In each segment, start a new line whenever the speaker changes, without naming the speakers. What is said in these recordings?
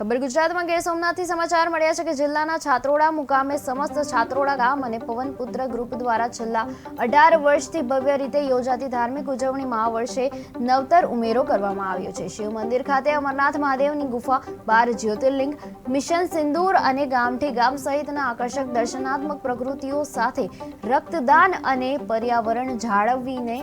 ખબર ગુજરાતમાં ગીર સોમનાથથી સમાચાર મળ્યા છે કે જિલ્લાના છાત્રોડા મુકામે સમસ્ત છાત્રોડા ગામ અને પવનપુત્ર ગ્રુપ દ્વારા છેલ્લા અઢાર વર્ષથી ભવ્ય રીતે યોજાતી ધાર્મિક ઉજવણીમાં આ વર્ષે નવતર ઉમેરો કરવામાં આવ્યો છે. શિવ મંદિર ખાતે અમરનાથ મહાદેવની ગુફા, બાર જ્યોતિર્લિંગ, મિશન સિંદૂર અને ગામઠી ગામ સહિતના આકર્ષક દર્શનાત્મક પ્રકૃતિઓ સાથે રક્તદાન અને પર્યાવરણ જાળવીને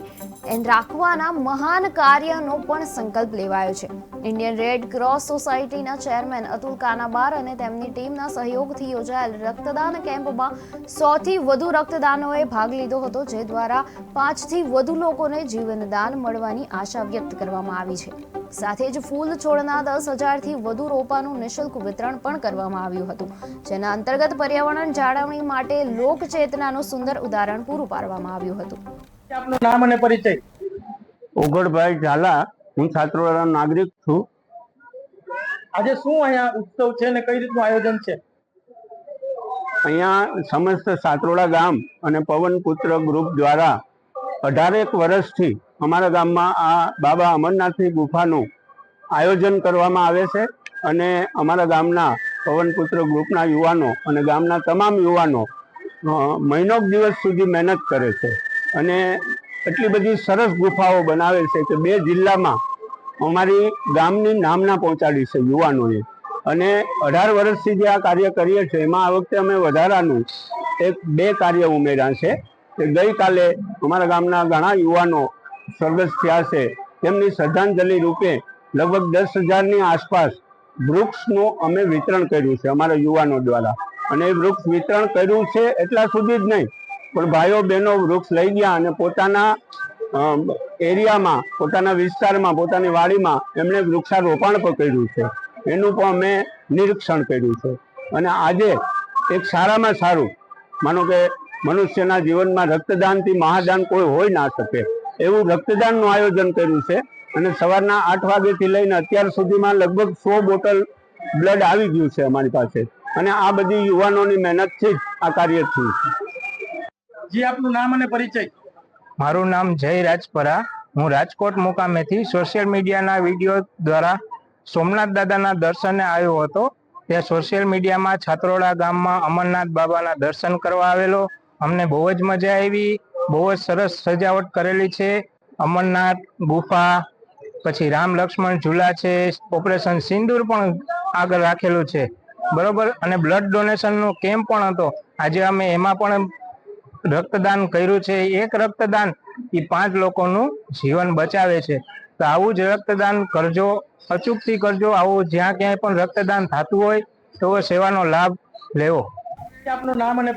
રાખવાના મહાન કાર્યનો પણ સંકલ્પ લેવાયો છે. ઇન્ડિયન રેડ ક્રોસ સોસાયટીના ચેરમેન અતુલ કાનાબાર અને તેમની ટીમના સહયોગથી યોજાયેલ રક્તદાન કેમ્પમાં સોથી વધુ રક્તદાનોએ ભાગ લીધો હતો જે દ્વારા પાંચથી વધુ લોકોને જીવનદાન મળવાની આશા વ્યક્ત કરવામાં આવી છે. સાથે જ ફૂલ છોડના દસ હજારથી વધુ રોપાનું નિઃશુલ્ક વિતરણ પણ કરવામાં આવ્યું હતું જેના અંતર્ગત પર્યાવરણ જાળવણી માટે લોકચેતનાનું સુંદર ઉદાહરણ પૂરું પાડવામાં આવ્યું હતું.
આપનું નામ અને પરિચય?
ઓગળભાઈ ઝાલા. હું છાત્રોડાનો નાગરિક છું.
આજે શું અહીંયા ઉત્સવ છે અને કઈ રીતનું આયોજન છે?
અહીંયા સમસ્ત સાતરોડા ગામ અને પવનપુત્ર ગ્રુપ દ્વારા અઢારેક વર્ષથી અમારા ગામમાં આ બાબા અમરનાથની ગુફાનું આયોજન કરવામાં આવે છે અને અમારા ગામના પવનપુત્ર ગ્રુપના યુવાનો અને ગામના તમામ યુવાનો મહિનો દિવસ સુધી મહેનત કરે છે અને એટલી બધી સરસ ગુફાઓ બનાવે છે કે બે જિલ્લામાં અમારી ગામની નામના પહોંચાડી છે, યુવાનોએ. અને અઢાર વર્ષથી જે આ કાર્ય કરીએ છીએ, એમાં આ વખતે અમે વધારાનું એક બે કાર્ય ઉમેર્યા છે. કે ગઈકાલે અમારા ગામના ઘણા યુવાનો સ્વર્ગસ્થ થયા છે. તેમની શ્રદ્ધાંજલિ રૂપે લગભગ દસ હજારની આસપાસ વૃક્ષનું અમે વિતરણ કર્યું છે અમારા યુવાનો દ્વારા. અને એ વૃક્ષ વિતરણ કર્યું છે એટલા સુધી જ નહીં, પણ ભાઈઓ બહેનો વૃક્ષ લઈ ગયા અને પોતાના એરિયામાં, પોતાના વિસ્તારમાં, પોતાની વાડીમાં એમણે વૃક્ષારોપણ પણ કર્યું છે. એનું પણ મેં નિરીક્ષણ કર્યું છે. અને આજે એક સારામાં સારું, માનો કે મનુષ્યના જીવનમાં રક્તદાનથી મહાદાન કોઈ હોઈ ના શકે, એવું રક્તદાનનું આયોજન કર્યું છે. અને સવારના આઠ વાગ્યાથી લઈને અત્યાર સુધીમાં લગભગ સો બોટલ બ્લડ આવી ગયું છે અમારી પાસે. અને આ બધી યુવાનોની મહેનતથી જ આ કાર્ય થયું છે.
જી, આપનું નામ અને પરિચય.
મારું નામ જય રાજપરા. હું રાજકોટ મુકામેથી સોશિયલ મીડિયાના વીડિયો દ્વારા સોમનાથ દાદાના દર્શને આવ્યો હતો. તે સોશિયલ મીડિયામાં છાત્રોડા ગામમાં અમરનાથ બાબાના દર્શન કરવા આવેલો. અમને બહુ જ મજા આવી. બહુ જ સરસ સજાવટ કરેલી છે. અમરનાથ ગુફા, પછી રામ લક્ષ્મણ ઝૂલા છે. ઓપરેશન સિંદૂર પણ આગળ રાખેલું છે. બરોબર? અને બ્લડ ડોનેશનનો કેમ્પ પણ હતો. આજે અમે એમાં પણ રક્તદાન કર્યું છે. એક રક્તદાન એ પાંચ લોકોનું જીવન બચાવે છે. તો આવું જ રક્તદાન કરજો, અચૂકથી કરજો. આવું જ્યાં ક્યાંય પણ રક્તદાન થતું હોય, તો સેવાનો લાભ લેવો.
આપનું નામ અને